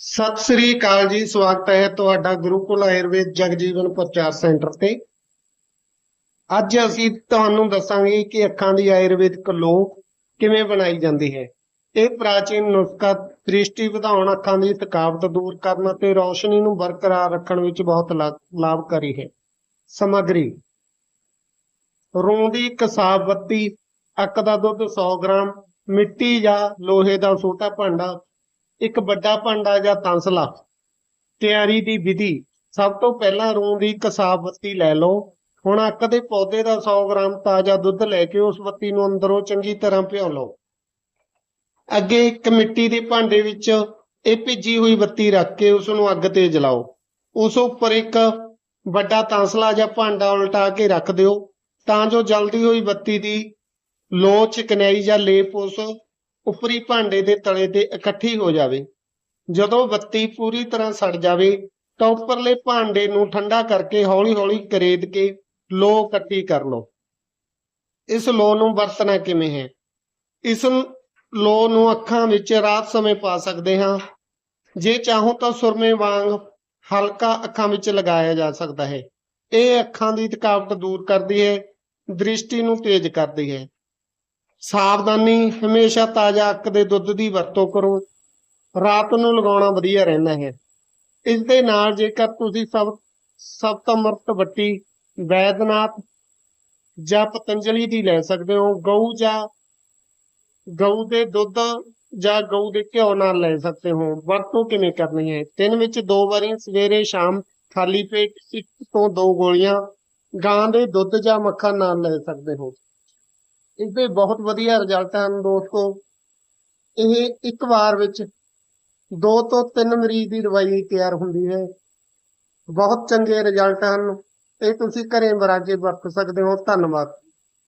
ਸਤਿ ਸ੍ਰੀ ਅਕਾਲ ਜੀ, ਸਵਾਗਤ ਹੈ ਤੁਹਾਡਾ ਗੁਰੂਕੁਲ ਆਯੁਰਵੇਦ ਜਗਜੀਵਨ ਪ੍ਰਚਾਰ ਸੈਂਟਰ ਤੇ। ਅੱਜ ਅਸੀਂ ਤੁਹਾਨੂੰ ਦੱਸਾਂਗੇ ਕਿ ਅੱਖਾਂ ਦੀ ਆਯੁਰਵੈਦਿਕ ਲੋ ਕਿਵੇਂ ਬਣਾਈ ਜਾਂਦੀ ਹੈ। ਇਹ ਪ੍ਰਾਚੀਨ ਨੁਸਖਾ ਦ੍ਰਿਸ਼ਟੀ ਵਧਾਉਣ, ਅੱਖਾਂ ਦੀ ਥਕਾਵਟ ਦੂਰ ਕਰਨ ਅਤੇ ਰੌਸ਼ਨੀ ਨੂੰ ਬਰਕਰਾਰ ਰੱਖਣ ਵਿੱਚ ਬਹੁਤ ਲਾਭਕਾਰੀ ਹੈ। ਸਮੱਗਰੀ। ਰੂੰ ਦੀ ਕਸਾਬ ਬੱਤੀ ਅੱਕ ਦਾ ਦੁੱਧ 100 ਗ੍ਰਾਮ, ਮਿੱਟੀ ਜਾਂ ਲੋਹੇ ਦਾ ਛੋਟਾ ਭਾਂਡਾ ਇੱਕ ਵੱਡਾ ਭਾਂਡਾ ਜਾਂ ਤੰਸਲਾ। ਤਿਆਰੀ ਦੀ ਵਿਧੀ। ਸਭ ਤੋਂ ਪਹਿਲਾਂ ਰੂੰ ਦੀ ਕਸਾਬ ਬੱਤੀ ਲੈ ਲਓ। ਹੁਣ ਅੱਕ ਦੇ ਪੌਦੇ ਦਾ 100 ਗ੍ਰਾਮ ਤਾਜ਼ਾ ਦੁੱਧ ਲੈ ਕੇ ਉਸ ਬੱਤੀ ਨੂੰ ਅੰਦਰੋਂ ਚੰਗੀ ਤਰ੍ਹਾਂ ਭਿਓ ਲਓ। ਅੱਗੇ ਇੱਕ ਮਿੱਟੀ ਦੇ ਭਾਂਡੇ ਵਿੱਚ ਇਹ ਭਿੱਜੀ ਹੋਈ ਬੱਤੀ ਰੱਖ ਕੇ ਉਸ ਨੂੰ ਅੱਗ ਤੇ ਜਲਾਓ। ਉਸ ਉੱਪਰ ਇੱਕ ਵੱਡਾ ਤੰਸਲਾ ਜਾਂ ਭਾਂਡਾ ਉਲਟਾ ਕੇ ਰੱਖ ਦਿਓ। ਤਾਂ ਜੋ ਜਲਦੀ ਹੋਈ ਬੱਤੀ ਦੀ ਲੋ ਚਿਕਨਾਈ ਜਾਂ ਲੇਪ ਉਸ ਉੱਪਰੀ ਭਾਂਡੇ ਦੇ ਤਲੇ ਤੇ ਇਕੱਠੀ ਹੋ ਜਾਵੇ। ਜਦੋਂ ਬੱਤੀ ਪੂਰੀ ਤਰ੍ਹਾਂ ਸੜ ਜਾਵੇ, ਤਾਂ ਉੱਪਰਲੇ ਭਾਂਡੇ ਨੂੰ ਠੰਡਾ ਕਰਕੇ ਹੌਲੀ-ਹੌਲੀ ਕਰੇਦ ਕੇ ਲੋ ਇਕੱਠੀ ਕਰ ਲਓ। ਇਸ ਲੋ ਨੂੰ ਵਰਤਣਾ ਕਿਵੇਂ ਹੈ? ਇਸ ਲੋ ਨੂੰ ਅੱਖਾਂ ਵਿੱਚ ਰਾਤ ਸਮੇਂ ਪਾ ਸਕਦੇ ਹਾਂ। ਜੇ ਚਾਹੋ ਤਾਂ ਸੁਰਮੇ ਵਾਂਗ ਹਲਕਾ ਅੱਖਾਂ ਵਿੱਚ ਲਗਾਇਆ ਜਾ ਸਕਦਾ ਹੈ। ਇਹ ਅੱਖਾਂ ਦੀ ਥਕਾਵਟ ਦੂਰ ਕਰਦੀ ਹੈ, ਦ੍ਰਿਸ਼ਟੀ ਨੂੰ ਤੇਜ਼ ਕਰਦੀ ਹੈ। ਸਾਵਧਾਨੀ ਹਮੇਸ਼ਾ ਤਾਜ਼ਾ ਅੱਕ ਦੇ ਦੁੱਧ ਦੀ ਵਰਤੋਂ ਕਰੋ। ਰਾਤ ਨੂੰ ਲਗਾਉਣਾ ਵਧੀਆ ਰਹਿੰਦਾ ਹੈ। ਇਸ ਦੇ ਨਾਲ ਜੇਕਰ ਤੁਸੀਂ ਸਭ ਸਪਤਮਰਤ ਵੱਟੀ ਵੈਦਨਾਥ ਜਾਂ ਪਤੰਜਲੀ ਦੀ ਲੈ ਸਕਦੇ ਹੋ, ਗਊ ਜਾਂ ਗਊ ਦੇ ਦੁੱਧ ਜਾਂ ਗਊ ਦੇ ਘਿਓ ਨਾਲ ਲੈ ਸਕਦੇ ਹੋ। ਵਰਤੋਂ ਕਿਵੇਂ ਕਰਨੀ ਹੈ? ਦਿਨ ਵਿੱਚ ਦੋ ਵਾਰੀ ਸਵੇਰੇ, ਸ਼ਾਮ ਖਾਲੀ ਪੇਟ ਇੱਕ ਤੋਂ ਦੋ ਗੋਲੀਆਂ ਗਾਂ ਦੇ ਦੁੱਧ ਜਾਂ ਮੱਖਣ ਨਾਲ ਲੈ ਸਕਦੇ ਹੋ। ਇਸਦੇ ਬਹੁਤ ਵਧੀਆ ਰਿਜ਼ਲਟ ਹਨ ਦੋਸਤੋ। ਇਹ ਇੱਕ ਵਾਰ ਵਿੱਚ ਦੋ ਤੋਂ ਤਿੰਨ ਮਰੀਜ਼ ਦੀ ਦਵਾਈ ਤਿਆਰ ਹੁੰਦੀ ਹੈ। ਬਹੁਤ ਚੰਗੇ ਰਿਜ਼ਲਟ ਹਨ। ਇਹ ਤੁਸੀਂ ਘਰੇ ਬਣਾ ਵਰਤ ਸਕਦੇ ਹੋ। ਧੰਨਵਾਦ।